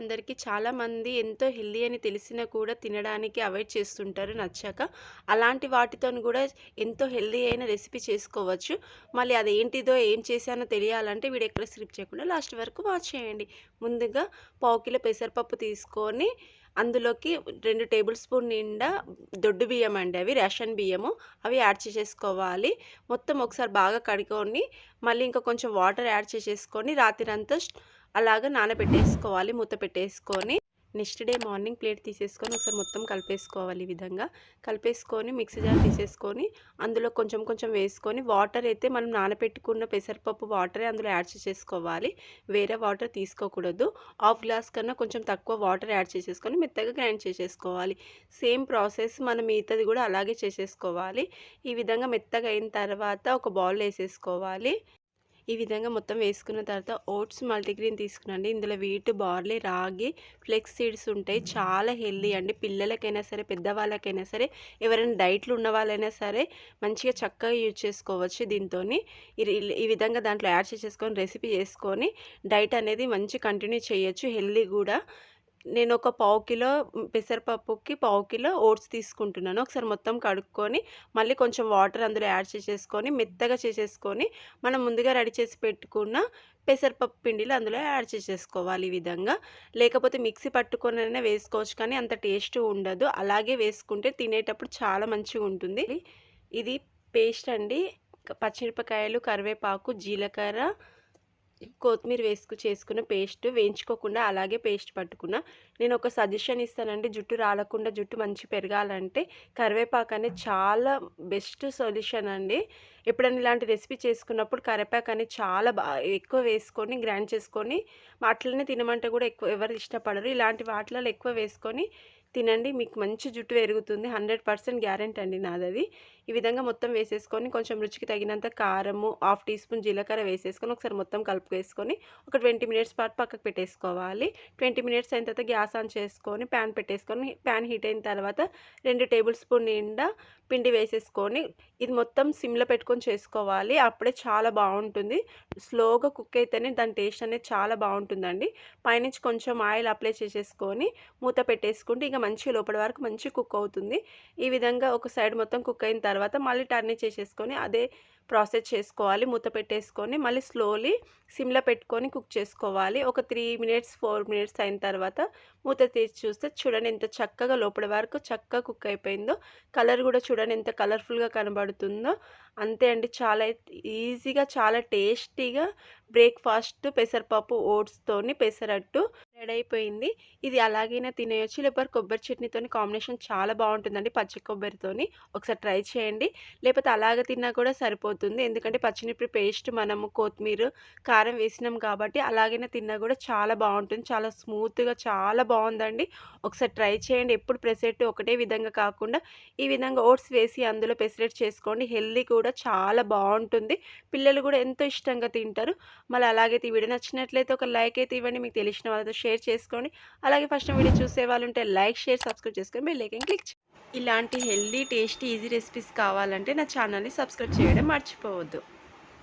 అందరికీ చాలామంది ఎంతో హెల్దీ అని తెలిసినా కూడా తినడానికి అవాయిడ్ చేస్తుంటారు నచ్చాక. అలాంటి వాటితోని కూడా ఎంతో హెల్దీ అయిన రెసిపీ చేసుకోవచ్చు. మళ్ళీ అదేంటిదో, ఏం చేశానో తెలియాలంటే వీడియో ఎక్కడ స్క్రిప్ చేయకుండా లాస్ట్ వరకు వాచ్ చేయండి. ముందుగా పావు కిలో పెసరపప్పు తీసుకొని అందులోకి రెండు టేబుల్ స్పూన్ నిండా దొడ్డు బియ్యం అండి అవి. రేషన్ బియ్యము. అవి యాడ్ చేసేసుకోవాలి. మొత్తం ఒకసారి బాగా కడుక్కొని మళ్ళీ ఇంకా కొంచెం వాటర్ యాడ్ చేసేసుకొని రాత్రి అంతా అలాగా నానబెట్టేసుకోవాలి. మూత పెట్టేసుకొని నెక్స్ట్ డే మార్నింగ్ ప్లేట్ తీసేసుకొని ఒకసారి మొత్తం కలిపేసుకోవాలి ఈ విధంగా. కలిపేసుకొని మిక్సీ జార్ తీసేసుకొని అందులో కొంచెం కొంచెం వేసుకొని వాటర్ అయితే మనం నానబెట్టుకున్న పెసరపప్పు వాటరే అందులో యాడ్ చేసేసుకోవాలి. వేరే వాటర్ తీసుకోకూడదు. హాఫ్ గ్లాస్ కన్నా కొంచెం తక్కువ వాటర్ యాడ్ చేసేసుకొని మెత్తగా గ్రైండ్ చేసేసుకోవాలి. సేమ్ ప్రాసెస్ మనం మిగతాది కూడా అలాగే చేసేసుకోవాలి. ఈ విధంగా మెత్తగా అయిన తర్వాత ఒక బౌల్ వేసేసుకోవాలి ఈ విధంగా మొత్తం వేసుకున్న తర్వాత ఓట్స్ మల్టీగ్రెయిన్ తీసుకునండి ఇందులో wheat, barley, ragi, flax seeds ఉంటాయి. చాలా హెల్దీ అండి. పిల్లలకైనా సరే, పెద్దవాళ్ళకైనా సరే, ఎవరైనా డైట్లు ఉన్న వాళ్ళైనా సరే మంచిగా చక్కగా యూజ్ చేసుకోవచ్చు దీంతోని. ఈ విధంగా దాంట్లో యాడ్ చేసేసుకొని రెసిపీ చేసుకొని డైట్ అనేది మంచి కంటిన్యూ చేయొచ్చు. హెల్దీ కూడా నేను ఒక పావు కిలో పెసరపప్పుకి పావు కిలో ఓట్స్ తీసుకుంటున్నాను. ఒకసారి మొత్తం కడుక్కొని మళ్ళీ కొంచెం వాటర్ అందులో యాడ్ చేసేసుకొని మెత్తగా చేసేసుకొని మనం ముందుగా రెడీ చేసి పెట్టుకున్న పెసరపప్పు పిండిలో అందులో యాడ్ చేసేసుకోవాలి ఈ విధంగా. లేకపోతే మిక్సీ పట్టుకొనైనా వేసుకోవచ్చు కానీ అంత టేస్ట్ ఉండదు. అలాగే వేసుకుంటే తినేటప్పుడు చాలా మంచిగా ఉంటుంది ఇది పేస్ట్ అండి. పచ్చిమిరపకాయలు, కరివేపాకు, జీలకర్ర, కొత్తిమీర వేసుకు చేసుకున్న పేస్ట్. వేయించుకోకుండా అలాగే పేస్ట్ పట్టుకున్న నేను ఒక సజెషన్ ఇస్తానండి. జుట్టు రాలకుండా జుట్టు మంచి పెరగాలంటే కరివేపాకు అనేది చాలా బెస్ట్ సొల్యూషన్ అండి. ఎప్పుడైనా ఇలాంటి రెసిపీ చేసుకున్నప్పుడు కరివేపాకు అనేది చాలా ఎక్కువ వేసుకొని గ్రైండ్ చేసుకొని అట్లనే తినమంటే కూడా ఎక్కువ ఎవరు ఇష్టపడరు. ఇలాంటి వాటిలలో ఎక్కువ వేసుకొని తినండి. మీకు మంచి జుట్టు పెరుగుతుంది. హండ్రెడ్ పర్సెంట్ గ్యారెంటీ అండి నాదది. ఈ విధంగా మొత్తం వేసేసుకొని కొంచెం రుచికి తగినంత కారము, హాఫ్ టీ స్పూన్ జీలకర్ర వేసేసుకొని ఒకసారి మొత్తం కలిపేసుకొని ఒక 20 మినిట్స్ పాటు పక్కకు పెట్టేసుకోవాలి. 20 మినిట్స్ అయిన తర్వాత గ్యాస్ ఆన్ చేసుకొని ప్యాన్ పెట్టేసుకొని ప్యాన్ హీట్ అయిన తర్వాత రెండు టేబుల్ స్పూన్ నిండా పిండి వేసేసుకొని ఇది మొత్తం సిమ్‌లో పెట్టుకొని చేసుకోవాలి. అప్పుడే చాలా బాగుంటుంది స్లోగా కుక్ అయితేనే దాని టేస్ట్ అనేది చాలా బాగుంటుందండి పైనుంచి కొంచెం ఆయిల్ అప్లై చేసేసుకొని మూత పెట్టేసుకుంటే ఇంకా మంచి లోపల వరకు మంచి కుక్ అవుతుంది. ఈ విధంగా ఒక సైడ్ మొత్తం కుక్ అయిన తర్వాత మళ్ళీ టర్న్ చేసేసుకొని అదే ప్రాసెస్ చేసుకోవాలి. మూత పెట్టేసుకొని మళ్ళీ స్లోలీ సిమ్‌లో పెట్టుకొని కుక్ చేసుకోవాలి. ఒక త్రీ మినిట్స్, ఫోర్ మినిట్స్ అయిన తర్వాత మూత తీసి చూస్తే చూడండి ఎంత చక్కగా లోపల వరకు చక్కగా కుక్ అయిపోయిందో. కలర్ కూడా చూడండి ఎంత కలర్‌ఫుల్‌గా కనబడుతుందో. అంతే అండి. చాలా ఈజీగా చాలా టేస్టీగా బ్రేక్‌ఫాస్ట్ పెసరపప్పు ఓట్స్‌తోని పెసరట్టు రెడీ అయిపోయింది. ఇది అలాగైనా తినేయొచ్చు. లేకపోతే కొబ్బరి చట్నీతోని కాంబినేషన్ చాలా బాగుంటుందండి పచ్చి కొబ్బరితోని. ఒకసారి ట్రై చేయండి. లేకపోతే అలాగ తిన్నా కూడా సరిపోతుంది. ఎందుకంటే పచ్చిమిరపి పేస్ట్ మనము కొత్తిమీర, కారం వేసినాం కాబట్టి అలాగైనా తిన్నా కూడా చాలా బాగుంటుంది చాలా స్మూత్‌గా చాలా బాగుందండి ఒకసారి ట్రై చేయండి. ఎప్పుడు ప్రెసెట్ ఒకటే విధంగా కాకుండా ఈ విధంగా ఓట్స్ వేసి అందులో పెసరట్టు చేసుకోండి. హెల్తీ కూడా చాలా బాగుంటుంది పిల్లలు కూడా ఎంతో ఇష్టంగా తింటారు. మళ్ళీ అలాగైతే ఈ వీడియో నచ్చినట్లయితే ఒక లైక్ అయితే ఇవ్వండి. మీకు తెలిసిన వాళ్ళతో షేర్ చేసుకోండి. అలాగే ఫస్ట్ వీడియో చూసే వాళ్ళు ఉంటే లైక్, షేర్, సబ్స్క్రైబ్ చేసుకొని బెల్ ఐకాన్ క్లిక్ చేయండి. ఇలాంటి హెల్దీ టేస్టీ, ఈజీ రెసిపీస్ కావాలంటే నా ఛానల్‌ని సబ్స్క్రైబ్ చేయడం మర్చిపోవద్దు.